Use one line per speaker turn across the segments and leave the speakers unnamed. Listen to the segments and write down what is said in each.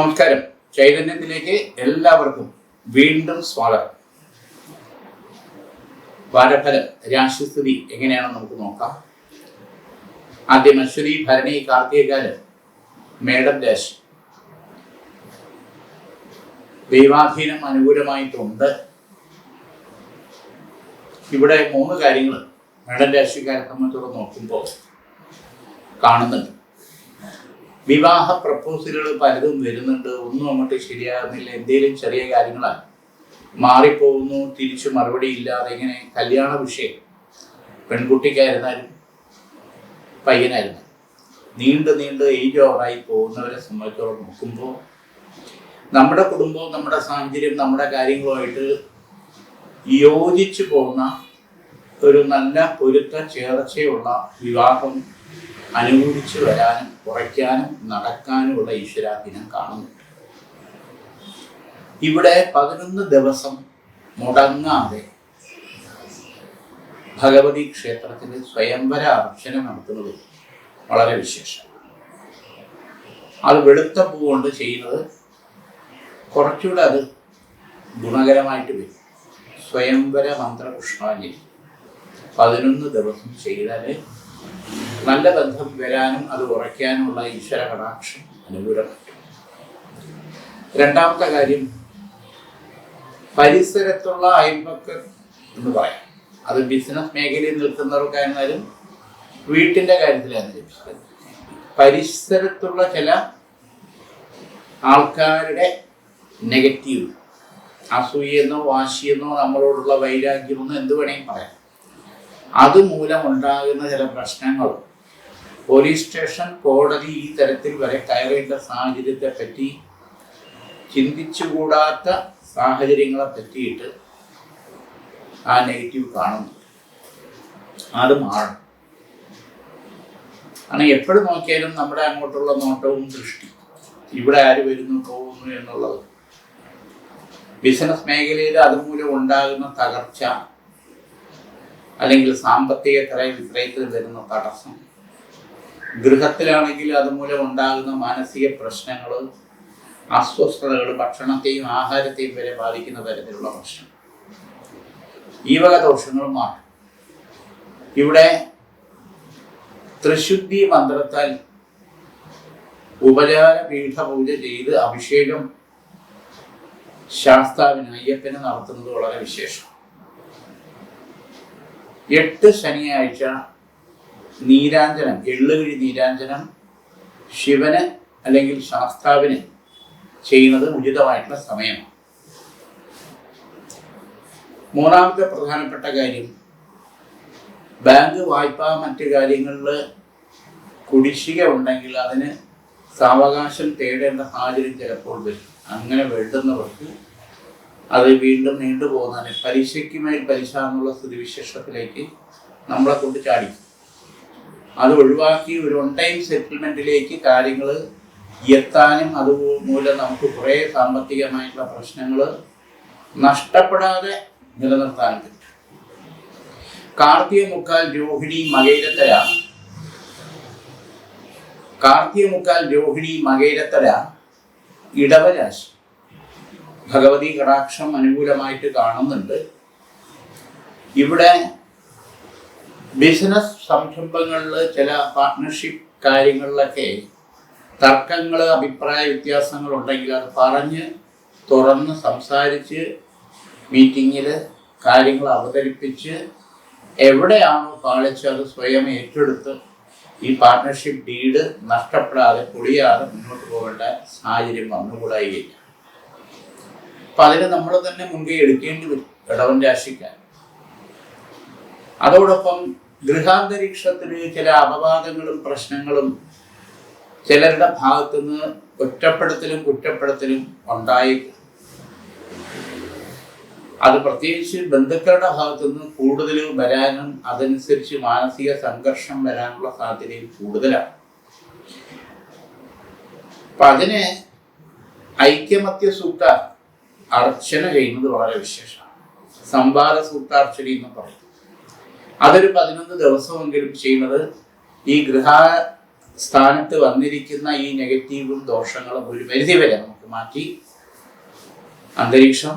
നമസ്കാരം. ചൈതന്യത്തിലേക്ക് എല്ലാവർക്കും വീണ്ടും സ്വാഗതം. വാരഫലം രാശിസ്ഥിതി എങ്ങനെയാണെന്ന് നമുക്ക് നോക്കാം. ആദ്യം അശ്വതി ഭരണി കാർത്തികകാലം മേഡം രാശി ദൈവാധീനം അനുകൂലമായിട്ടുണ്ട്. ഇവിടെ മൂന്ന് കാര്യങ്ങൾ മേഡം രാശിക്കാരെ സംബന്ധിച്ചോളം നോക്കുമ്പോൾ കാണുന്നുണ്ട്. വിവാഹ പ്രപ്പോസലുകൾ പലതും വരുന്നുണ്ട്. ഒന്നും അങ്ങോട്ട് ശരിയാകുന്നില്ല. എന്തെങ്കിലും ചെറിയ കാര്യങ്ങളാണ് മാറിപ്പോകുന്നു. തിരിച്ചു മറുപടി ഇല്ലാതെ ഇങ്ങനെ കല്യാണ വിഷയം. പെൺകുട്ടിക്കായിരുന്നാലും പയ്യനായിരുന്നു നീണ്ട് നീണ്ട് ഏജ് ഓവറായി പോകുന്നവരെ സംബന്ധിച്ചോളം നോക്കുമ്പോൾ നമ്മുടെ കുടുംബവും നമ്മുടെ സാഹചര്യം നമ്മുടെ കാര്യങ്ങളുമായിട്ട് യോജിച്ചു പോകുന്ന ഒരു നല്ല പൊരുത്ത ചേർച്ചയുള്ള വിവാഹം അനുകൂലിച്ചു വരാനും കുറയ്ക്കാനും നടക്കാനുമുള്ള ഈശ്വരാധീനം കാണുന്നുണ്ട് ഇവിടെ പതിനൊന്ന് ദിവസം മുടങ്ങാതെ ഭഗവതി ക്ഷേത്രത്തിൽ സ്വയംവര അർച്ചന നടത്തുന്നത് വളരെ വിശേഷം. അത് വെളുത്ത പൂ കൊണ്ട് ചെയ്യുന്നത് കുറച്ചുകൂടെ അത് ഗുണകരമായിട്ട് വരും. സ്വയംവര മന്ത്ര പുഷ്പാഞ്ജലി പതിനൊന്ന് ദിവസം ചെയ്താൽ നല്ല ബന്ധം വരാനും അത് ഉറയ്ക്കാനുമുള്ള ഈശ്വര കടാക്ഷം അനുകൂലം രണ്ടാമത്തെ കാര്യം പരിസരത്തുള്ള അയൽപക്കം എന്ന് പറയാം. അത് ബിസിനസ് മേഖലയിൽ നിൽക്കുന്നവർക്കായിരുന്നാലും വീട്ടിന്റെ കാര്യത്തിലായിരുന്നാലും പരിസരത്തുള്ള ചില ആൾക്കാരുടെ നെഗറ്റീവ് അസൂയെന്നോ വാശിയെന്നോ നമ്മളോടുള്ള വൈരാഗ്യമെന്നോ എന്ത് വേണമെങ്കിൽ പറയാം. അതുമൂലം ഉണ്ടാകുന്ന ചില പ്രശ്നങ്ങൾ പോലീസ് സ്റ്റേഷൻ കോടതി ഈ തരത്തിൽ വരെ കയറേണ്ട സാഹചര്യത്തെ പറ്റി ചിന്തിച്ചുകൂടാത്ത സാഹചര്യങ്ങളെ പറ്റിയിട്ട് ആ നെഗറ്റീവ് കാണുന്നു. അത് മാറണം കാരണം എപ്പോഴും നോക്കിയാലും നമ്മുടെ അങ്ങോട്ടുള്ള നോട്ടവും ദൃഷ്ടി. ഇവിടെ ആര് വരുന്നു പോകുന്നു എന്നുള്ളത്. ബിസിനസ് മേഖലയിൽ അതുമൂലം ഉണ്ടാകുന്ന തകർച്ച അല്ലെങ്കിൽ സാമ്പത്തിക ക്രയ വിക്രയത്തിൽ വരുന്ന തടസ്സം ഗൃഹത്തിലാണെങ്കിൽ അതുമൂലം ഉണ്ടാകുന്ന മാനസിക പ്രശ്നങ്ങൾ അസ്വസ്ഥതകൾ ഭക്ഷണത്തെയും ആഹാരത്തെയും വരെ ബാധിക്കുന്ന തരത്തിലുള്ള പ്രശ്നം. ഈ വക ദോഷങ്ങൾ മാറും. ഇവിടെ ത്രിശുദ്ധി മന്ത്രത്താൽ ഉപചാര പീഠപൂജ ചെയ്ത് അഭിഷേകം ശാസ്താവിന് അയ്യപ്പന് നടത്തുന്നത് വളരെ വിശേഷം. എട്ട് ശനിയാഴ്ച നീരാഞ്ജനം എള്ളുകിഴി നീരാഞ്ജനം ശിവന് അല്ലെങ്കിൽ ശാസ്താവിന് ചെയ്യുന്നത് ഉചിതമായിട്ടുള്ള സമയമാണ്. മൂന്നാമത്തെ പ്രധാനപ്പെട്ട കാര്യം ബാങ്ക് വായ്പ മറ്റു കാര്യങ്ങളിൽ കുടിശ്ശിക ഉണ്ടെങ്കിൽ അതിന് സാവകാശം തേടേണ്ട സാഹചര്യം ചിലപ്പോൾ വരും. അങ്ങനെ വേണ്ടുന്നവർക്ക് അത് വീണ്ടും നീണ്ടുപോകുന്നതിന് പലിശയ്ക്ക് മേൽ പലിശ എന്നുള്ള സ്ഥിതിവിശേഷത്തിലേക്ക് നമ്മളെ കൊണ്ട് ചാടി. അത് ഒഴിവാക്കി ഒരു വൺ ടൈം സെറ്റിൽമെന്റിലേക്ക് കാര്യങ്ങൾ എത്താനും അതുമൂലം നമുക്ക് കുറേ സാമ്പത്തികമായിട്ടുള്ള പ്രശ്നങ്ങൾ നഷ്ടപ്പെടാതെ നിലനിർത്താൻ പറ്റും. കാർത്തിക മുക്കാൽ രോഹിണി മകേരത്തര. കാർത്തിക മുക്കാൽ രോഹിണി മകേരത്തര ഇടവരാശി. ഭഗവതി കടാക്ഷം അനുകൂലമായിട്ട് കാണുന്നുണ്ട്. ഇവിടെ ബിസിനസ് സംരംഭങ്ങളിൽ ചില പാർട്ട്ണർഷിപ്പ് കാര്യങ്ങളിലൊക്കെ തർക്കങ്ങൾ അഭിപ്രായ വ്യത്യാസങ്ങൾ ഉണ്ടെങ്കിൽ അത് പറഞ്ഞ് തുറന്ന് സംസാരിച്ച് മീറ്റിങ്ങിൽ കാര്യങ്ങൾ അവതരിപ്പിച്ച് എവിടെയാണോ പാളിച്ച് അത് സ്വയം ഏറ്റെടുത്ത് ഈ പാർട്ട്ണർഷിപ്പ് ഡീഡ് നഷ്ടപ്പെടാതെ പൊളിയാതെ മുന്നോട്ട് പോകേണ്ട സാഹചര്യം വന്നുകൂടായില്ല അപ്പൊ അതിന് നമ്മൾ തന്നെ മുൻകൈ എടുക്കേണ്ടി വരും. ഇടവൻ രാശിക്കാൻ അതോടൊപ്പം ഗൃഹാന്തരീക്ഷത്തിന് ചില അപവാദങ്ങളും പ്രശ്നങ്ങളും ചിലരുടെ ഭാഗത്തുനിന്ന് ഒറ്റപ്പെടുത്തലും കുറ്റപ്പെടുത്തലും ഉണ്ടായി അത് പ്രത്യേകിച്ച് ബന്ധുക്കളുടെ ഭാഗത്തുനിന്ന് കൂടുതൽ വരാനും അതനുസരിച്ച് മാനസിക സംഘർഷം വരാനുള്ള സാധ്യതയും കൂടുതലാണ്. അപ്പൊ അതിന് ഐക്യമത്യ സൂക്ത അർച്ചന ചെയ്യുന്നത് വളരെ വിശേഷമാണ്. സംവാദ സൂക്താർച്ചന എന്ന് പറയും അതൊരു പതിനൊന്ന് ദിവസമെങ്കിലും ചെയ്യുന്നത് ഈ ഗൃഹ സ്ഥാനത്ത് വന്നിരിക്കുന്ന ഈ നെഗറ്റീവും ദോഷങ്ങളും ഒരു പരിധി വരെ നമുക്ക് മാറ്റി അന്തരീക്ഷം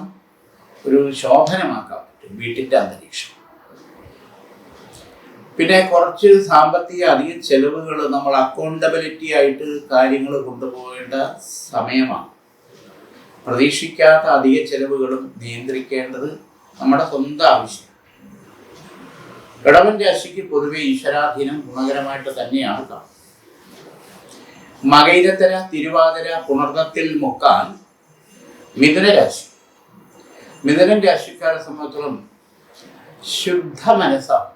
ഒരു ശോഭനമാക്കാൻ പറ്റും വീട്ടിന്റെ അന്തരീക്ഷം. പിന്നെ കുറച്ച് സാമ്പത്തിക അധിക ചെലവുകൾ നമ്മൾ അക്കൗണ്ടബിലിറ്റി ആയിട്ട് കാര്യങ്ങൾ കൊണ്ടുപോകേണ്ട സമയമാണ്. പ്രതീക്ഷിക്കാത്ത അധിക ചെലവുകളും നിയന്ത്രിക്കേണ്ടത് നമ്മുടെ സ്വന്തം ആവശ്യം ഇടവൻ രാശിക്ക് പൊതുവെ ഈശ്വരാധീനം ഗുണകരമായിട്ട് തന്നെയാണ് കാണുന്നത്. മകൈരത്തര തിരുവാതിര പുണർന്നത്തിൽ മുക്കാൻ മിഥുന രാശി. മിഥുനൻ രാശിക്കാരെ സംബന്ധിച്ചോളം ശുദ്ധ മനസ്സാണ്.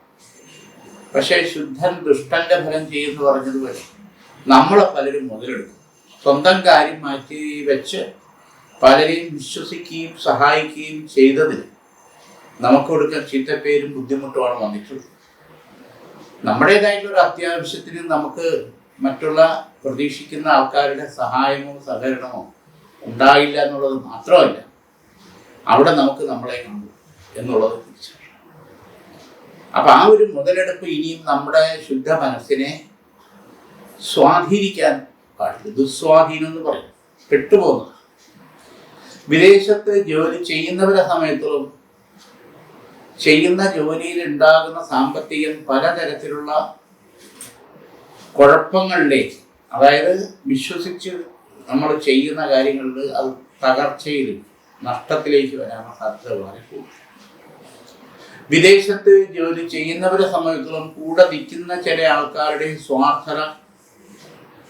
പക്ഷേ ശുദ്ധൻ ദുഷ്ടന്റെ ഫലം ചെയ്യുന്നു പറഞ്ഞതുപോലെ നമ്മളെ പലരും മുതലെടുക്കും. സ്വന്തം കാര്യം മാറ്റി വെച്ച് പലരെയും വിശ്വസിക്കുകയും സഹായിക്കുകയും ചെയ്തതിന് നമുക്ക് കൊടുക്കാൻ ചീത്തപ്പേരും ബുദ്ധിമുട്ടുമാണ് വന്നിട്ടുള്ളത്. നമ്മുടേതായിട്ടുള്ള ഒരു അത്യാവശ്യത്തിന് നമുക്ക് മറ്റുള്ള പ്രതീക്ഷിക്കുന്ന ആൾക്കാരുടെ സഹായമോ സഹകരണമോ ഉണ്ടായില്ല എന്നുള്ളത് മാത്രമല്ല അവിടെ നമുക്ക് നമ്മളെ കണ്ടു എന്നുള്ളത് അപ്പൊ ആ ഒരു മുതലെടുപ്പ് ഇനിയും നമ്മുടെ ശുദ്ധ മനസ്സിനെ സ്വാധീനിക്കാൻ പാടില്ല. ദുസ്വാധീനം എന്ന് പറയും. പെട്ടുപോകുന്നത് വിദേശത്ത് ജോലി ചെയ്യുന്നവരെ സമയത്തോളം ചെയ്യുന്ന ജോലിയിൽ ഉണ്ടാകുന്ന സാമ്പത്തികം പലതരത്തിലുള്ള കുഴപ്പങ്ങളിലേക്ക് അതായത് വിശ്വസിച്ച് നമ്മൾ ചെയ്യുന്ന കാര്യങ്ങളിൽ അത് തകർച്ചയിൽ നഷ്ടത്തിലേക്ക് വരാനുള്ള സാധ്യത വളരെ കൂടുതൽ. വിദേശത്ത് ജോലി ചെയ്യുന്നവരെ സംബന്ധിച്ചോളം കൂടെ നിൽക്കുന്ന ചില ആൾക്കാരുടെ സ്വാർത്ഥത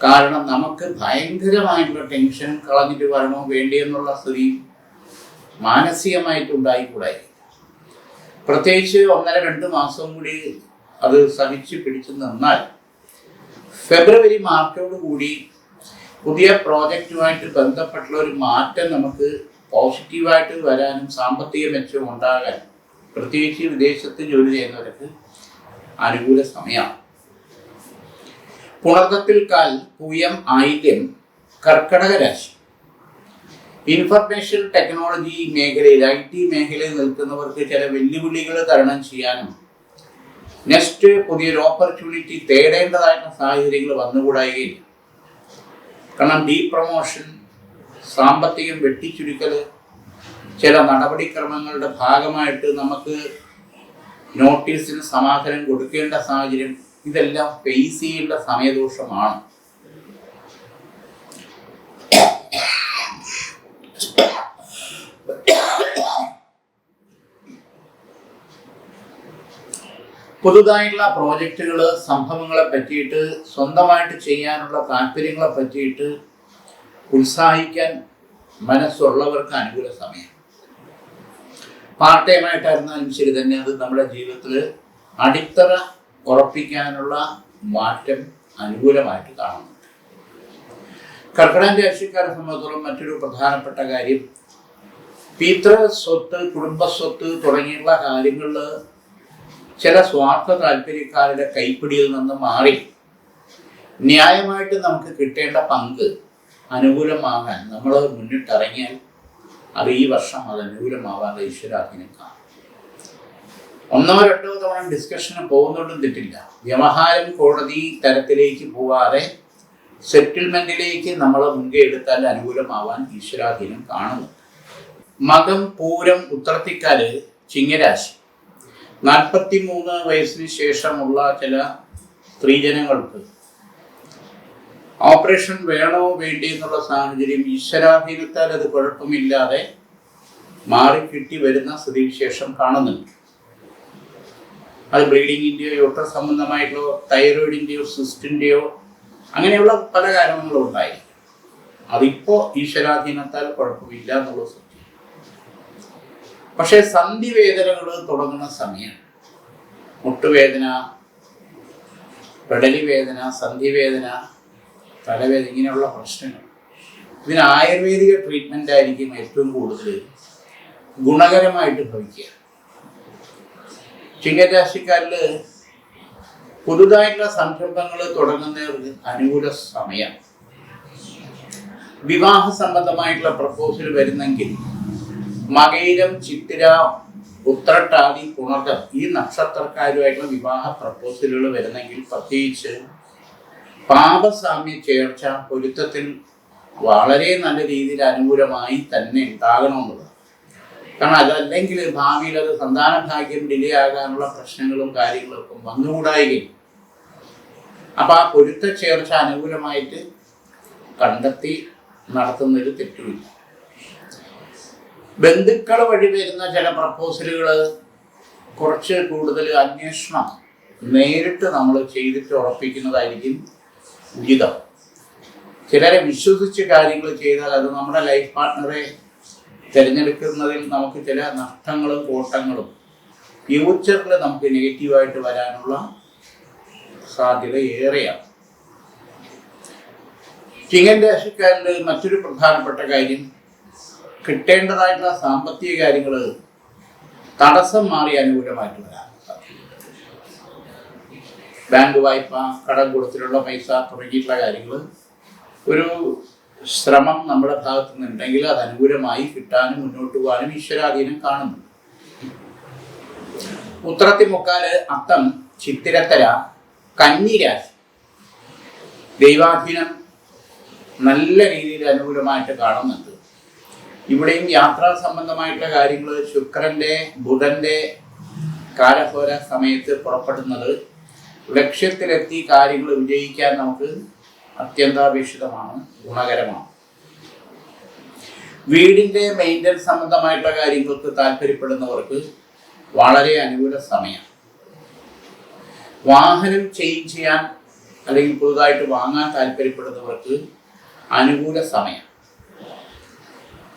കാരണം നമുക്ക് ഭയങ്കരമായിട്ടുള്ള ടെൻഷൻ കളഞ്ഞിട്ട് വരണോ വേണ്ടിയെന്നുള്ള സ്ഥിതി മാനസികമായിട്ട് ഉണ്ടായിക്കൂടായി പ്രത്യേകിച്ച് ഒന്നര രണ്ട് മാസം കൂടി അത് സഹിച്ച് പിടിച്ചു നിന്നാൽ ഫെബ്രുവരി മാർച്ചോട് കൂടി പുതിയ പ്രോജക്റ്റുമായിട്ട് ബന്ധപ്പെട്ടുള്ള ഒരു മാറ്റം നമുക്ക് പോസിറ്റീവായിട്ട് വരാനും സാമ്പത്തിക മെച്ചം ഉണ്ടാകാൻ പ്രത്യേകിച്ച് വിദേശത്ത് ജോലി ചെയ്യുന്നവർക്ക് അനുകൂല സമയമാണ്. പുണർത്തത്തിൽ കാൽ പൂയം ആയില്യം കർക്കടക രാശി. ഇൻഫർമേഷൻ ടെക്നോളജി മേഖലയിൽ ഐ ടി മേഖലയിൽ നിൽക്കുന്നവർക്ക് ചില വെല്ലുവിളികൾ തരണം ചെയ്യാനും നെക്സ്റ്റ് പുതിയൊരു ഓപ്പർച്യൂണിറ്റി തേടേണ്ടതായിട്ടുള്ള സാഹചര്യങ്ങൾ വന്നുകൂടായികയില്ല കാരണം ഡീ പ്രൊമോഷൻ സാമ്പത്തികം വെട്ടിച്ചുരുക്കൽ ചില നടപടിക്രമങ്ങളുടെ ഭാഗമായിട്ട് നമുക്ക് നോട്ടീസിന് സമാധാനം കൊടുക്കേണ്ട സാഹചര്യം ഇതെല്ലാം ഫേസ് ചെയ്യേണ്ട സമയദോഷമാണ്. പുതുതായിട്ടുള്ള പ്രോജക്റ്റുകൾ സംഭവങ്ങളെ പറ്റിയിട്ട് സ്വന്തമായിട്ട് ചെയ്യാനുള്ള താല്പര്യങ്ങളെ പറ്റിയിട്ട് ഉത്സാഹിക്കാൻ മനസ്സുള്ളവർക്ക് അനുകൂല സമയം. പാർട്ട് ടൈം ആയിട്ടായിരുന്നാലും ശരി തന്നെ അത് നമ്മുടെ ജീവിതത്തിൽ അടിത്തറ ഉറപ്പിക്കാനുള്ള മാറ്റം അനുകൂലമായിട്ട് കാണുന്നു. കർക്കിടകം രാശിക്കാരെ സംബന്ധിച്ചിടത്തോളം മറ്റൊരു പ്രധാനപ്പെട്ട കാര്യം പിതൃ സ്വത്ത് കുടുംബസ്വത്ത് തുടങ്ങിയുള്ള കാര്യങ്ങളിൽ ചില സ്വാർത്ഥ താല്പര്യക്കാരുടെ കൈപ്പിടിയിൽ നിന്ന് മാറി ന്യായമായിട്ട് നമുക്ക് കിട്ടേണ്ട പങ്ക് അനുകൂലമാകാൻ നമ്മൾ മുന്നിട്ടിറങ്ങിയാൽ അത് ഈ വർഷം അത് അനുകൂലമാവാതെ ഈശ്വരാധീനം കാണും. ഒന്നോ രണ്ടോ തവണ ഡിസ്കഷന് പോകുന്നുണ്ടും തെറ്റില്ല. വ്യവഹാരം കോടതി തരത്തിലേക്ക് പോവാതെ സെറ്റിൽമെന്റിലേക്ക് നമ്മൾ മുൻകൈ എടുത്താൽ അനുകൂലമാവാൻ ഈശ്വരാധീനം കാണുന്നു. മകം പൂരം ഉത്രത്തിക്കാൽ ചിങ്ങരാശി. നാൽപ്പത്തി മൂന്ന് വയസ്സിന് ശേഷമുള്ള ചില സ്ത്രീജനങ്ങൾക്ക് ഓപ്പറേഷൻ വേണോ വേണ്ടി എന്നുള്ള സാഹചര്യം ഈശ്വരാധീനത്താൽ അത് കുഴപ്പമില്ലാതെ മാറി കിട്ടി വരുന്ന സ്ഥിതിവിശേഷം കാണുന്നുണ്ട്. അത് ബ്ലീഡിങ്ങിന്റെയോ യൂട്ടർ സംബന്ധമായിട്ടുള്ള തൈറോയിഡിന്റെയോ സിസ്റ്റിന്റെയോ അങ്ങനെയുള്ള പല കാരണങ്ങളും ഉണ്ടായിരിക്കും. അതിപ്പോൾ ഈശ്വരാധീനത്താൽ കുഴപ്പമില്ല എന്നുള്ളത് പക്ഷേ സന്ധി വേദനകൾ തുടങ്ങുന്ന സമയം. മുട്ടുവേദന പെടലി വേദന സന്ധി വേദന തലവേദന ഇങ്ങനെയുള്ള പ്രശ്നങ്ങൾ. ഇതിന് ആയുർവേദിക ട്രീറ്റ്മെന്റ് ആയിരിക്കും ഏറ്റവും കൂടുതൽ ഗുണകരമായിട്ട് ഭവിക്കുക. ചിങ്ങരാശിക്കാരിൽ പുതുതായിട്ടുള്ള സംരംഭങ്ങൾ തുടങ്ങുന്നവർക്ക് അനുകൂല സമയം. വിവാഹ സംബന്ധമായിട്ടുള്ള പ്രപ്പോസൽ വരുന്നെങ്കിൽ മകയിരം ചിത്തിര ഉത്രട്ടാതി പുണർദം ഈ നക്ഷത്രക്കാരുമായിട്ടുള്ള വിവാഹ പ്രപ്പോസലുകൾ വരുന്നെങ്കിൽ പ്രത്യേകിച്ച് പാപസാമ്യ ചേർച്ച പൊരുത്തത്തിൽ വളരെ നല്ല രീതിയിൽ അനുകൂലമായി തന്നെ ഉണ്ടാകണമെന്നുള്ളത് കാരണം അതല്ലെങ്കിൽ ഭാവിയിൽ അത് സന്താന ഭാഗ്യം ഡിലേ ആകാനുള്ള പ്രശ്നങ്ങളും കാര്യങ്ങളും ഒക്കെ വന്നുകൂടായികയും അപ്പൊ ആ പൊരുത്ത ചേർച്ച അനുകൂലമായിട്ട് കണ്ടെത്തി നടത്തുന്നൊരു തെറ്റുമില്ല. ബന്ധുക്കൾ വഴി വരുന്ന ചില പ്രപ്പോസലുകൾ കുറച്ച് കൂടുതൽ അന്വേഷണം നേരിട്ട് നമ്മൾ ചെയ്തിട്ട് ഉറപ്പിക്കുന്നതായിരിക്കും ഉചിതം. ചിലരെ വിശ്വസിച്ച് കാര്യങ്ങൾ ചെയ്താൽ അത് നമ്മുടെ ലൈഫ് പാർട്ട്ണറെ തിരഞ്ഞെടുക്കുന്നതിൽ നമുക്ക് ചില നഷ്ടങ്ങളും കോട്ടങ്ങളും ഫ്യൂച്ചറിൽ നമുക്ക് നെഗറ്റീവായിട്ട് വരാനുള്ള സാധ്യത ഏറെയാണ്. ചിങ്ങൻ രാശിക്കാരിൽ മറ്റൊരു പ്രധാനപ്പെട്ട കാര്യം കിട്ടേണ്ടതായിട്ടുള്ള സാമ്പത്തിക കാര്യങ്ങൾ തടസ്സം മാറി അനുകൂലമായിട്ട് ബാങ്ക് വായ്പ കടം കൊടുത്തിട്ടുള്ള പൈസ തുടങ്ങിയിട്ടുള്ള കാര്യങ്ങൾ ഒരു ശ്രമം നമ്മുടെ ഭാഗത്തു നിന്നുണ്ടെങ്കിൽ അത് അനുകൂലമായി കിട്ടാനും മുന്നോട്ട് പോകാനും ഈശ്വരാധീനം കാണുന്നു. ഉത്രത്തി മുക്കാൽ അത്തം ചിത്തിരത്തര കന്നിരാശി ദൈവാധീനം നല്ല രീതിയിൽ അനുകൂലമായിട്ട് കാണുന്നുണ്ട്. ഇവിടെയും യാത്രാ സംബന്ധമായിട്ടുള്ള കാര്യങ്ങൾ ശുക്രന്റെ ബുധന്റെ കാലഹോര സമയത്ത് പുറപ്പെടുന്നത്. ലക്ഷ്യത്തിലെത്തി കാര്യങ്ങൾ വിജയിക്കാൻ നമുക്ക് അത്യന്താപേക്ഷിതമാണ് ഗുണകരമാണ്. വീടിന്റെ മെയിന്റനൻസ് സംബന്ധമായിട്ടുള്ള കാര്യങ്ങൾക്ക് താല്പര്യപ്പെടുന്നവർക്ക് വളരെ അനുകൂല സമയം. വാഹനം ചേഞ്ച് ചെയ്യാൻ അല്ലെങ്കിൽ പുതുതായിട്ട് വാങ്ങാൻ താല്പര്യപ്പെടുന്നവർക്ക് അനുകൂല സമയം.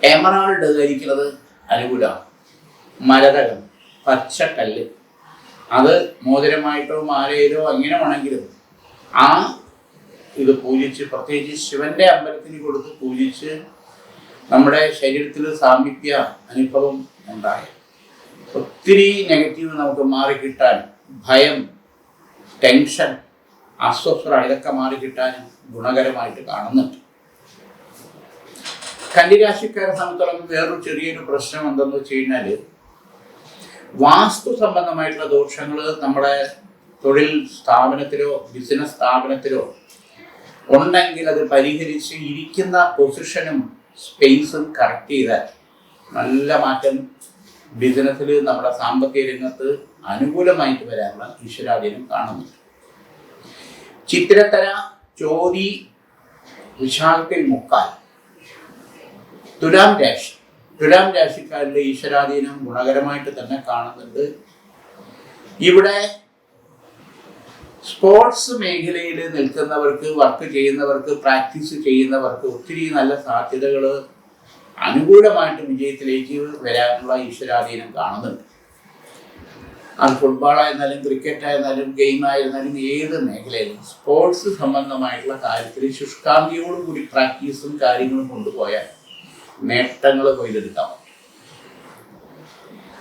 എമറാൾഡ് ധരിക്കുന്നത് അനുകൂലമാണ് മരതകം പച്ചക്കല്ല്. അത് മോതിരമായിട്ടോ മാലയിലോ അങ്ങനെ വേണമെങ്കിലും ആ ഇത് പൂജിച്ച് പ്രത്യേകിച്ച് ശിവന്റെ അമ്പലത്തിന് കൊടുത്ത് പൂജിച്ച് നമ്മുടെ ശരീരത്തിൽ സാമീപ്യ അനുഭവം ഉണ്ടായ. ഒത്തിരി നെഗറ്റീവ് നമുക്ക് മാറിക്കിട്ടാൻ ഭയം ടെൻഷൻ അസ്വസ്ഥത ഇതൊക്കെ മാറിക്കിട്ടാൻ ഗുണകരമായിട്ട് കാണുന്നുണ്ട്. കന്നിരാശിക്കാരെ സംബന്ധിച്ചോളം വേറൊരു ചെറിയൊരു പ്രശ്നം എന്തെന്ന് വെച്ച് കഴിഞ്ഞാൽ വാസ്തു സംബന്ധമായിട്ടുള്ള ദോഷങ്ങൾ നമ്മുടെ തൊഴിൽ സ്ഥാപനത്തിലോ ബിസിനസ് സ്ഥാപനത്തിലോ ഉണ്ടെങ്കിൽ അത് പരിഹരിച്ച് ഇരിക്കുന്ന പൊസിഷനും സ്പേസും കറക്റ്റ് ചെയ്താൽ നല്ല മാറ്റം ബിസിനസ്സിൽ നമ്മുടെ സാമ്പത്തിക രംഗത്ത് അനുകൂലമായിട്ട് വരാനുള്ള ഈശ്വരാധീനം കാണുന്നുണ്ട് ചിത്രത്തര ചോതി വിശാലത്തിൽ മുക്കാൽ. തുലാം രാശി. തുലാം രാശിക്കാരുടെ ഈശ്വരാധീനം ഗുണകരമായിട്ട് തന്നെ കാണുന്നുണ്ട്. ഇവിടെ സ്പോർട്സ് മേഖലയിൽ നിൽക്കുന്നവർക്ക് വർക്ക് ചെയ്യുന്നവർക്ക് പ്രാക്ടീസ് ചെയ്യുന്നവർക്ക് ഒത്തിരി നല്ല സാധ്യതകൾ അനുകൂലമായിട്ട് വിജയത്തിലേക്ക് വരാനുള്ള ഈശ്വരാധീനം കാണുന്നുണ്ട്. അത് ഫുട്ബോൾ ആയിരുന്നാലും ക്രിക്കറ്റ് ആയിരുന്നാലും ഗെയിം ആയിരുന്നാലും ഏത് മേഖലയിലും സ്പോർട്സ് സംബന്ധമായിട്ടുള്ള കാര്യത്തിൽ ശുഷ്കാന്തിയോടുകൂടി പ്രാക്ടീസും കാര്യങ്ങളും കൊണ്ടുപോയാൽ നേട്ടങ്ങൾ കൊയ്തെടുക്കാം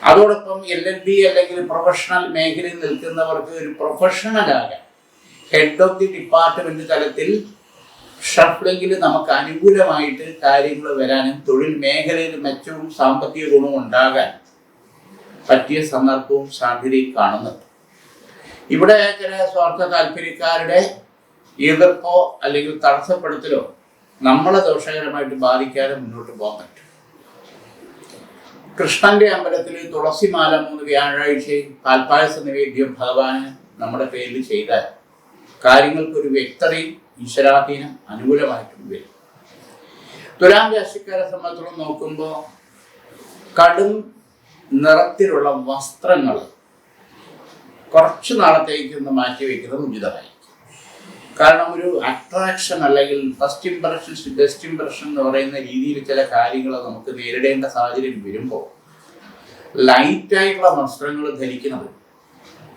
അതോടൊപ്പം എൽ എൽ ബി അല്ലെങ്കിൽ പ്രൊഫഷണൽ മേഖലയിൽ നിൽക്കുന്നവർക്ക് ഒരു പ്രൊഫഷണൽ ആകാൻ ഹെഡ് ഓഫ് ദി ഡിപ്പാർട്ട്മെന്റ് തലത്തിൽ ഷഫ്ലിംഗിൽ നമുക്ക് അനുകൂലമായിട്ട് കാര്യങ്ങൾ വരാനും തൊഴിൽ മേഖലയിൽ മെച്ചവും സാമ്പത്തിക ഗുണവും ഉണ്ടാകാൻ പറ്റിയ സന്ദർഭവും സാധ്യതയും കാണുന്നുണ്ട്. ഇവിടെ ചില സ്വാർത്ഥ താല്പര്യക്കാരുടെ എതിർപ്പോ അല്ലെങ്കിൽ തടസ്സപ്പെടുത്തലോ നമ്മളെ ദോഷകരമായിട്ട് ബാധിക്കാതെ മുന്നോട്ട് പോകാൻ പറ്റും. കൃഷ്ണന്റെ അമ്പലത്തിൽ തുളസിമാല മൂന്ന് വ്യാഴാഴ്ചയും പാൽപ്പായസ നിവേദ്യം ഭഗവാന് നമ്മുടെ പേരിൽ ചെയ്താൽ കാര്യങ്ങൾക്കൊരു വ്യക്തതയും ഈശ്വരാധീനം അനുകൂലമായിട്ടും വരും. തുലാം രാശിക്കാരെ സംബന്ധിച്ചിടത്തോളം നോക്കുമ്പോൾ കടും നിറത്തിലുള്ള വസ്ത്രങ്ങൾ കുറച്ചു നാളത്തേക്ക് ഒന്ന് മാറ്റി വയ്ക്കുന്നത് ഉചിതമായിരിക്കും കാരണം ഒരു അട്രാക്ഷൻ അല്ലെങ്കിൽ ഫസ്റ്റ് ഇംപ്രഷൻ ബെസ്റ്റ് ഇംപ്രഷൻ എന്ന് പറയുന്ന രീതിയിൽ ചില കാര്യങ്ങൾ നമുക്ക് നേരിടേണ്ട സാഹചര്യം വരുമ്പോൾ ലൈറ്റായിട്ടുള്ള വസ്ത്രങ്ങൾ ധരിക്കുന്നത്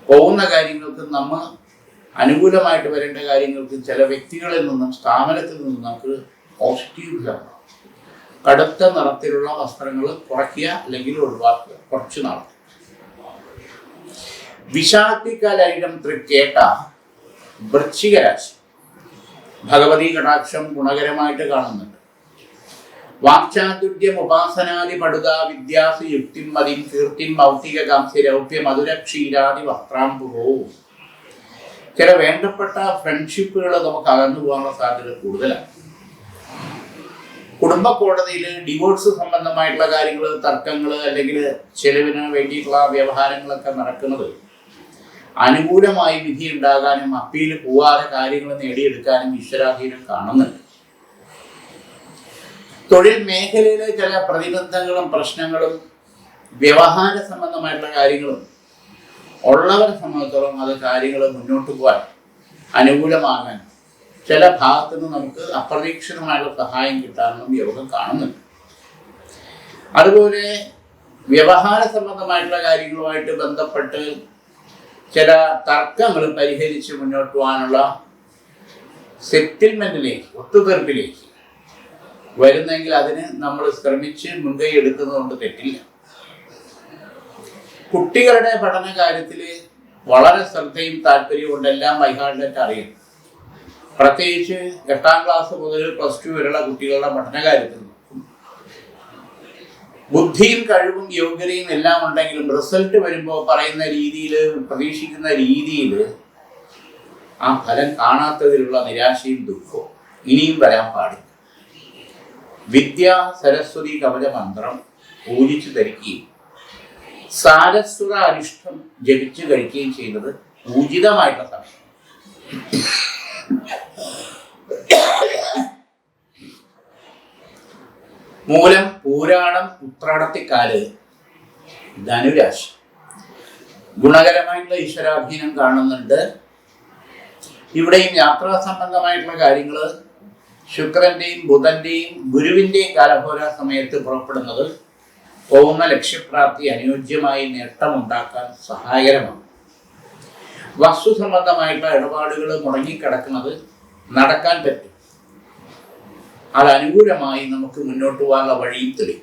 പോകുന്ന കാര്യങ്ങൾക്ക് നമ്മൾ അനുകൂലമായിട്ട് വരേണ്ട കാര്യങ്ങൾക്ക് ചില വ്യക്തികളിൽ നിന്നും സ്ഥാപനത്തിൽ നിന്നും നമുക്ക് പോസിറ്റീവ് ഫലം കടുത്ത നിറത്തിലുള്ള വസ്ത്രങ്ങൾ കുറയ്ക്കുക അല്ലെങ്കിൽ ഒഴിവാക്കുക. കുറച്ച് നാൾ. വിശാഖത്തിക്കാലൈരം തൃക്കേട്ട വൃശ്ചിക രാശി ഭഗവതി കടാക്ഷം ഗുണകരമായിട്ട് കാണുന്നുണ്ട്. വാക്ചാതുര്യം ഉപാസനാദി പടുക വിദ്യാസി യുക്തിം മതിം കീർത്തിം ഭൗതിക കാംസ്യ രൗപ്യ മധുര ക്ഷീരാദി വസ്ത്രാംബുഹോ ചില വേണ്ടപ്പെട്ട ഫ്രണ്ട്ഷിപ്പുകൾ നമുക്ക് അകന്നു പോകാനുള്ള സാധ്യത കൂടുതലാണ്. കുടുംബ കോടതിയിൽ ഡിവോഴ്സ് സംബന്ധമായിട്ടുള്ള കാര്യങ്ങൾ തർക്കങ്ങൾ അല്ലെങ്കിൽ ചെലവിന് വേണ്ടിയിട്ടുള്ള വ്യവഹാരങ്ങളൊക്കെ നടക്കുന്നത് അനുകൂലമായി വിധി ഉണ്ടാകാനും അപ്പീൽ പോവാതെ കാര്യങ്ങൾ നേടിയെടുക്കാനും ഈശ്വരാധീനം കാണുന്നുണ്ട്. തൊഴിൽ മേഖലയിലെ ചില പ്രതിബന്ധങ്ങളും പ്രശ്നങ്ങളും വ്യവഹാര സംബന്ധമായിട്ടുള്ള കാര്യങ്ങളും ഉള്ളവരെ സംബന്ധിച്ചോളം അത് കാര്യങ്ങൾ മുന്നോട്ട് പോകാൻ അനുകൂലമാകാൻ ചില ഭാഗത്തു നിന്ന് നമുക്ക് അപ്രതീക്ഷിതമായുള്ള സഹായം കിട്ടാനും യോഗം കാണുന്നുണ്ട്. അതുപോലെ വ്യവഹാര സംബന്ധമായിട്ടുള്ള കാര്യങ്ങളുമായിട്ട് ബന്ധപ്പെട്ട് ചില തർക്കങ്ങൾ പരിഹരിച്ച് മുന്നോട്ട് പോകാനുള്ള സെറ്റിൽമെന്റിലേക്ക് ഒത്തുതീർപ്പിലേക്ക് വരുന്നെങ്കിൽ അതിന് നമ്മൾ ശ്രമിച്ച് മുൻകൈ എടുക്കുന്നതുകൊണ്ട് തെറ്റില്ല. കുട്ടികളുടെ പഠന കാര്യത്തിൽ വളരെ ശ്രദ്ധയും താല്പര്യവും ഉണ്ടെല്ലാം ബൈഹാർഡായിട്ട് അറിയുന്നു പ്രത്യേകിച്ച് എട്ടാം ക്ലാസ് മുതൽ പ്ലസ് ടു വരെയുള്ള കുട്ടികളുടെ പഠന കാര്യത്തിൽ ബുദ്ധിയും കഴിവും യോഗ്യതയും എല്ലാം ഉണ്ടെങ്കിലും റിസൾട്ട് വരുമ്പോൾ പറയുന്ന രീതിയിൽ പ്രതീക്ഷിക്കുന്ന രീതിയിൽ ആ ഫലം കാണാത്തതിലുള്ള നിരാശയും ദുഃഖവും ഇനിയും വരാൻ പാടില്ല. വിദ്യ സരസ്വതി കവച മന്ത്രം പൂജിച്ചു ധരിക്കുകയും സാരസ്വത അരിഷ്ടം ജപിച്ചു കഴിക്കുകയും ചെയ്യുന്നത് ഉചിതമായിട്ടുള്ള സമയം. മൂലം പൂരാടം ഉത്രാടത്തിക്കാൽ ധനുരാശി. ഗുണകരമായിട്ടുള്ള ഈശ്വരാധീനം കാണുന്നുണ്ട്. ഇവിടെയും യാത്രാ സംബന്ധമായിട്ടുള്ള കാര്യങ്ങൾ ശുക്രന്റെയും ബുധന്റെയും ഗുരുവിന്റെയും കാലഹോര സമയത്ത് പുറപ്പെടുന്നത് പോകുന്ന ലക്ഷ്യപ്രാപ്തി അനുയോജ്യമായി നേട്ടമുണ്ടാക്കാൻ സഹായകരമാണ്. വസ്തു സംബന്ധമായിട്ടുള്ള ഇടപാടുകൾ മുടങ്ങിക്കിടക്കുന്നത് നടക്കാൻ പറ്റും. അത് അനുകൂലമായി നമുക്ക് മുന്നോട്ട് പോകാനുള്ള വഴിയും തെളിയും.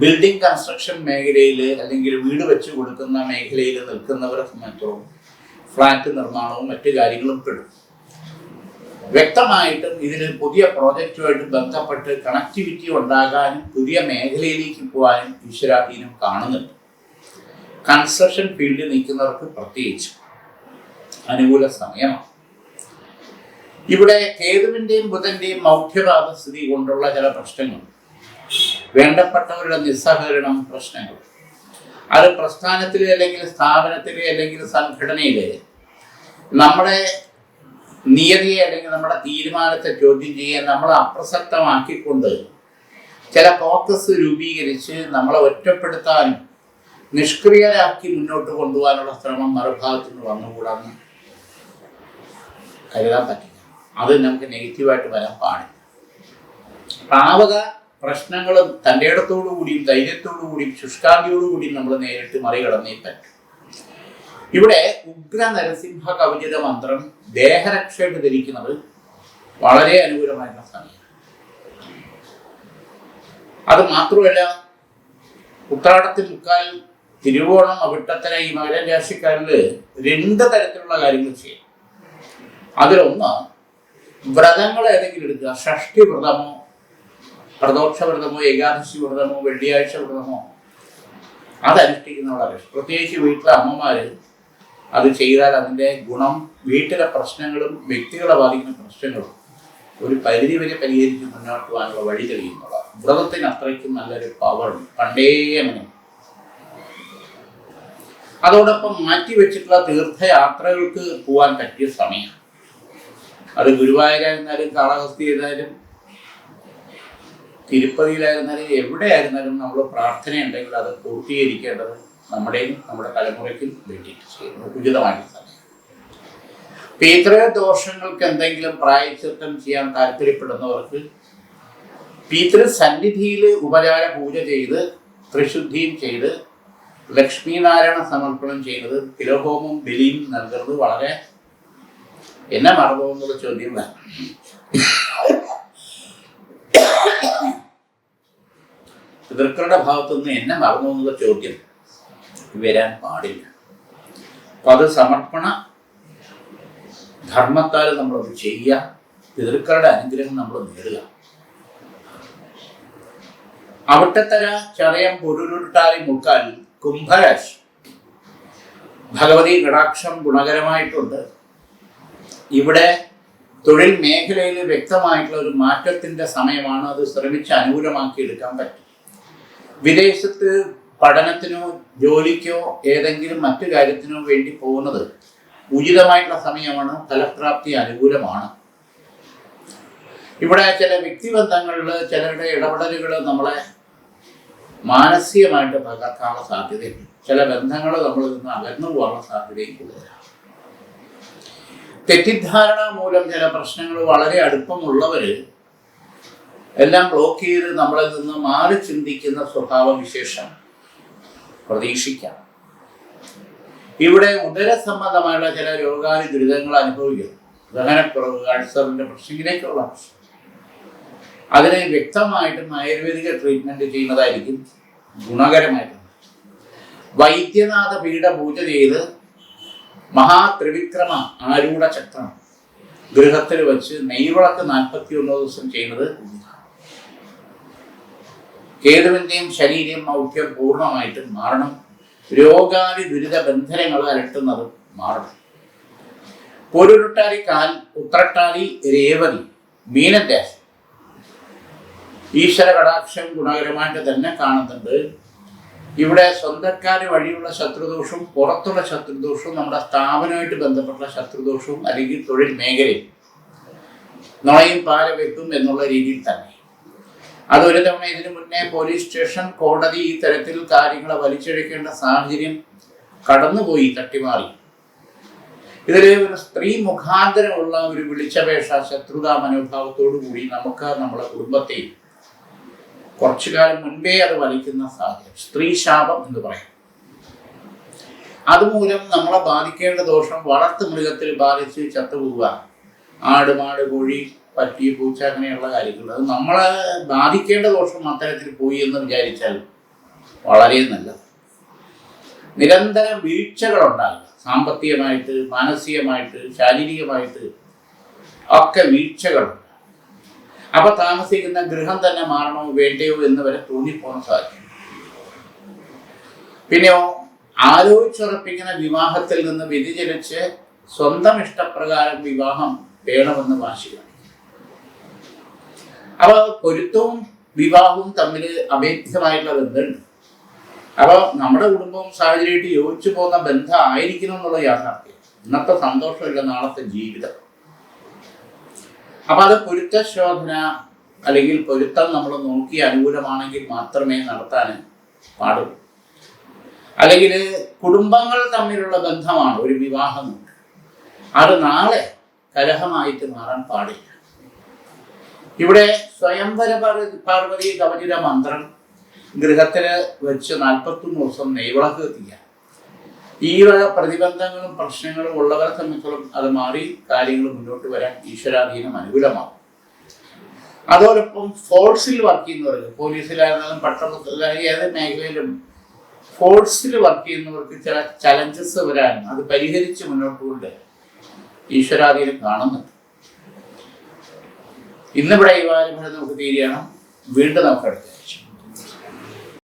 ബിൽഡിംഗ് കൺസ്ട്രക്ഷൻ മേഖലയിൽ അല്ലെങ്കിൽ വീട് വെച്ച് കൊടുക്കുന്ന മേഖലയിൽ നിൽക്കുന്നവരെ സംബന്ധിച്ചോളം ഫ്ലാറ്റ് നിർമ്മാണവും മറ്റു കാര്യങ്ങളും പെടും. വ്യക്തമായിട്ടും ഇതിൽ പുതിയ പ്രോജക്റ്റുമായിട്ട് ബന്ധപ്പെട്ട് കണക്ടിവിറ്റി ഉണ്ടാകാനും പുതിയ മേഖലയിലേക്ക് പോകാനും ഈശ്വരാധീനം കാണുന്നുണ്ട്. കൺസ്ട്രക്ഷൻ ഫീൽഡിൽ നിൽക്കുന്നവർക്ക് പ്രത്യേകിച്ച് അനുകൂല സമയമാണ്. ഇവിടെ കേതുവിന്റെയും ബുധന്റെയും മൗഢ്യഭാവ സ്ഥിതി കൊണ്ടുള്ള ചില പ്രശ്നങ്ങൾ. വേണ്ടപ്പെട്ടവരുടെ നിസ്സഹകരണം പ്രശ്നങ്ങൾ. അത് പ്രസ്ഥാനത്തിലെ അല്ലെങ്കിൽ സ്ഥാപനത്തിലെ അല്ലെങ്കിൽ സംഘടനയിലെ നമ്മുടെ നിയതിയെ അല്ലെങ്കിൽ നമ്മുടെ തീരുമാനത്തെ ചോദ്യം ചെയ്യാൻ നമ്മളെ അപ്രസക്തമാക്കിക്കൊണ്ട് ചില കോക്കസ് രൂപീകരിച്ച് നമ്മളെ ഒറ്റപ്പെടുത്താനും നിഷ്ക്രിയരാക്കി മുന്നോട്ട് കൊണ്ടുപോകാനുള്ള ശ്രമം മറുഭാഗത്തുനിന്ന് വന്നുകൂടാന്ന് കരുതാൻ പറ്റില്ല. അത് നമുക്ക് നെഗറ്റീവായിട്ട് വരാൻ പാടില്ല. പാവക പ്രശ്നങ്ങളും തന്റെ ഇടത്തോടു കൂടിയും ധൈര്യത്തോടു കൂടിയും ശുഷ്കാന്തിയോടു കൂടിയും നമ്മൾ നേരിട്ട് മറികടന്നേ പറ്റും. ഇവിടെ ഉഗ്ര നരസിംഹ കവചിത മന്ത്രം ദേഹരക്ഷയായിട്ട് ധരിക്കുന്നത് വളരെ അനുകൂലമായിട്ടുള്ള സമയം അത് മാത്രമല്ല ഉത്രാടത്തിൽ മുക്കാൽ തിരുവോണം അവിട്ടത്തര ഈ മകരം രാശിക്കാരിൽ രണ്ട് തരത്തിലുള്ള കാര്യങ്ങൾ ചെയ്യും അതിലൊന്ന് വ്രതങ്ങൾ ഏതെങ്കിലും എടുക്കുക. ഷഷ്ടി വ്രതമോ പ്രദോക്ഷ വ്രതമോ ഏകാദശി വ്രതമോ വെള്ളിയാഴ്ച വ്രതമോ അതനുഷ്ഠിക്കുന്ന വളരെ ഇഷ്ടം. പ്രത്യേകിച്ച് വീട്ടിലെ അമ്മമാര് അത് ചെയ്താൽ അതിന്റെ ഗുണം വീട്ടിലെ പ്രശ്നങ്ങളും വ്യക്തികളെ ബാധിക്കുന്ന പ്രശ്നങ്ങളും ഒരു പരിധി വരെ പരിഹരിച്ച് മുന്നോട്ട് പോകാനുള്ള വഴി തെളിയുന്നുള്ള വ്രതത്തിന് അത്രയ്ക്കും നല്ലൊരു പവർ പണ്ടേ അതോടൊപ്പം മാറ്റി വെച്ചിട്ടുള്ള തീർത്ഥയാത്രകൾക്ക് പോകാൻ പറ്റിയ സമയം. അത് ഗുരുവായൂരായിരുന്നാലും കാളഹസ്തി ചെയ്താലും തിരുപ്പതിയിലായിരുന്നാലും എവിടെയായിരുന്നാലും നമ്മൾ പ്രാർത്ഥനയുണ്ടെങ്കിൽ അത് പൂർത്തീകരിക്കേണ്ടത് നമ്മുടെയും നമ്മുടെ തലമുറയ്ക്കും വേണ്ടിയിട്ട് ചെയ്യുന്നത് ഉചിതമായിട്ടുള്ള പിതൃ ദോഷങ്ങൾക്ക് എന്തെങ്കിലും പ്രായച്ചിത്തം ചെയ്യാൻ താല്പര്യപ്പെടുന്നവർക്ക് പിതൃ സന്നിധിയിൽ ഉപചാര പൂജ ചെയ്ത് ത്രിശുദ്ധിയും ചെയ്ത് ലക്ഷ്മീനാരായണ സമർപ്പണം ചെയ്യുന്നത് തിലഹോമം ബലിയും നൽകുന്നത് വളരെ എന്നെ മറന്നു എന്നുള്ള ചോദ്യം വേണം. പിതൃക്കളുടെ ഭാഗത്തുനിന്ന് എന്നെ മറന്നു എന്നുള്ള ചോദ്യം വരാൻ പാടില്ല. അപ്പൊ അത് സമർപ്പണ ധർമ്മത്താൽ നമ്മളത് ചെയ്യുക പിതൃക്കളുടെ അനുഗ്രഹം നമ്മൾ നേടുക. അവിട്ടത്തര ചറയം പൊരുരുട്ടാലി മുക്കാൽ കുംഭരാശി. ഭഗവതി കടാക്ഷം ഗുണകരമായിട്ടുണ്ട്. ഇവിടെ തൊഴിൽ മേഖലയിൽ വ്യക്തമായിട്ടുള്ള ഒരു മാറ്റത്തിന്റെ സമയമാണ് അത് ശ്രമിച്ച് അനുകൂലമാക്കി എടുക്കാൻ പറ്റും. വിദേശത്ത് പഠനത്തിനോ ജോലിക്കോ ഏതെങ്കിലും മറ്റു കാര്യത്തിനോ വേണ്ടി പോകുന്നത് ഉചിതമായിട്ടുള്ള സമയമാണ് ഫലപ്രാപ്തി അനുകൂലമാണ്. ഇവിടെ ചില വ്യക്തിബന്ധങ്ങളിൽ ചിലരുടെ ഇടപെടലുകൾ നമ്മളെ മാനസികമായിട്ട് തകർക്കാനുള്ള സാധ്യതയുണ്ട്. ചില ബന്ധങ്ങൾ നമ്മളിൽ നിന്ന് അകന്നു പോകാനുള്ള സാധ്യതയും കൂടുതലാണ്. തെറ്റിദ്ധാരണ മൂലം ചില പ്രശ്നങ്ങൾ വളരെ അടുപ്പമുള്ളവര് എല്ലാം ബ്ലോക്ക് ചെയ്ത് നമ്മളിൽ നിന്ന് മാറി ചിന്തിക്കുന്ന സ്വഭാവ വിശേഷം പ്രതീക്ഷിക്കാം. ഇവിടെ ഉദരസംബന്ധമായുള്ള ചില രോഗാതി ദുരിതങ്ങൾ അനുഭവിക്കുന്നു. ദഹനക്കുറവ് അൾസറിന്റെ പ്രശ്നങ്ങളിലേക്കുള്ള പ്രശ്നം. അതിനെ വ്യക്തമായിട്ടും ആയുർവേദിക ട്രീറ്റ്മെന്റ് ചെയ്യുന്നതായിരിക്കും ഗുണകരമായിട്ടുള്ളത്. വൈദ്യനാഥ പീഠ പൂജ ചെയ്ത് മഹാത്രിവിക്രമ ആരൂഢ ചക്രം. ഗൃഹത്തിൽ വെച്ച് നെയ്വിളക്ക് നാൽപ്പത്തി ഒന്നോ ദിവസം ചെയ്യുന്നത് കേതുവിന്റെയും ശരീരം മൗഢ്യം പൂർണമായിട്ടും മാറണം. രോഗാദി ദുരിത ബന്ധനങ്ങൾ അലട്ടുന്നത് മാറണം. പൊരുരുട്ടാരി കാൽ ഉത്രട്ടാരി രേവതി മീനന്റെ ഈശ്വര കടാക്ഷം ഗുണകരമായിട്ട് തന്നെ കാണുന്നുണ്ട്. ഇവിടെ സ്വന്തക്കാർ വഴിയുള്ള ശത്രുദോഷവും പുറത്തുള്ള ശത്രുദോഷവും നമ്മുടെ സ്ഥാപനമായിട്ട് ബന്ധപ്പെട്ട ശത്രുദോഷവും അല്ലെങ്കിൽ തൊഴിൽ മേഖലയും നുണയും പാല വെക്കും എന്നുള്ള രീതിയിൽ തന്നെ. അതൊരു തവണ ഇതിനു മുന്നേ പോലീസ് സ്റ്റേഷൻ കോടതി ഈ തരത്തിൽ കാര്യങ്ങളെ വലിച്ചെടുക്കേണ്ട സാഹചര്യം കടന്നുപോയി തട്ടിമാറി. ഇതിൽ ഒരു സ്ത്രീ മുഖാന്തരമുള്ള ഒരു വിളിച്ചപേക്ഷ ശത്രുതാ മനോഭാവത്തോടു കൂടി നമുക്ക് നമ്മുടെ കുടുംബത്തെയും കുറച്ചു കാലം മുൻപേ അത് വലിക്കുന്ന സാഹചര്യം സ്ത്രീ ശാപം എന്ന് പറയും. അതുമൂലം നമ്മളെ ബാധിക്കേണ്ട ദോഷം വളർത്തു മൃഗത്തിൽ ബാധിച്ച് ചത്തുപോവുക. ആട് മാട് കോഴി പറ്റി പൂച്ച അങ്ങനെയുള്ള കാര്യങ്ങൾ. അത് നമ്മളെ ബാധിക്കേണ്ട ദോഷം അത്തരത്തിൽ പോയി എന്ന് വിചാരിച്ചാൽ വളരെ നല്ലത്. നിരന്തരം വീഴ്ചകളുണ്ടാകുക. സാമ്പത്തികമായിട്ട് മാനസികമായിട്ട് ശാരീരികമായിട്ട് ഒക്കെ വീഴ്ചകളുണ്ട് അപ്പൊ താമസിക്കുന്ന ഗൃഹം തന്നെ മാറണോ വേണ്ടയോ എന്ന് വരെ തോന്നിപ്പോകാൻ സാധിക്കും. പിന്നെയോ ആലോചിച്ചുറപ്പിക്കുന്ന വിവാഹത്തിൽ നിന്ന് വ്യതിചലിച്ച് സ്വന്തം ഇഷ്ടപ്രകാരം വിവാഹം വേണമെന്ന് വാശി അപ്പൊ പൊരുത്തവും വിവാഹവും തമ്മിൽ അഭേദ്യമായിട്ടുള്ള ബന്ധമുണ്ട്. അപ്പൊ നമ്മുടെ കുടുംബവും സാഹചര്യമായിട്ട് യോജിച്ചു പോകുന്ന ബന്ധം ആയിരിക്കണം എന്നുള്ള യാഥാർത്ഥ്യം. ഇന്നത്തെ സന്തോഷമില്ല നാളത്തെ ജീവിതം. അപ്പൊ അത് പൊരുത്തശോധന അല്ലെങ്കിൽ പൊരുത്തം നമ്മൾ നോക്കി അനുകൂലമാണെങ്കിൽ മാത്രമേ നടത്താൻ പാടുള്ളൂ അല്ലെങ്കിൽ കുടുംബങ്ങൾ തമ്മിലുള്ള ബന്ധമാണ് ഒരു വിവാഹം. അത് നാളെ കലഹമായിട്ട് മാറാൻ പാടില്ല. ഇവിടെ സ്വയംവര പാർവതി കവചിത മന്ത്രം ഗൃഹത്തിൽ വെച്ച് നാൽപ്പത്തൊന്ന് ദിവസം നെയ്വിളക്ക് കത്തിക്കുക. ഈ വക പ്രതിബന്ധങ്ങളും പ്രശ്നങ്ങളും ഉള്ളവരെ സംബന്ധിച്ചോളം അത് മാറി കാര്യങ്ങൾ മുന്നോട്ട് വരാൻ ഈശ്വരാധീനം അനുകൂലമാകും. അതോടൊപ്പം ഫോഴ്സിൽ വർക്ക് ചെയ്യുന്നവർക്ക് പോലീസിലായിരുന്നാലും പട്ടണത്തിലായാലും ഏത് മേഖലയിലും ഫോഴ്സിൽ വർക്ക് ചെയ്യുന്നവർക്ക് ചില ചലഞ്ചസ് വരാൻ അത് പരിഹരിച്ച് മുന്നോട്ട് കൊണ്ട് ഈശ്വരാധീനം കാണുന്നുണ്ട് ഇന്നിവിടെ ഈ വാരം നമുക്ക് തീരുകയാണ്. വീണ്ടും നമുക്ക് അടുത്ത ആഴ്ച.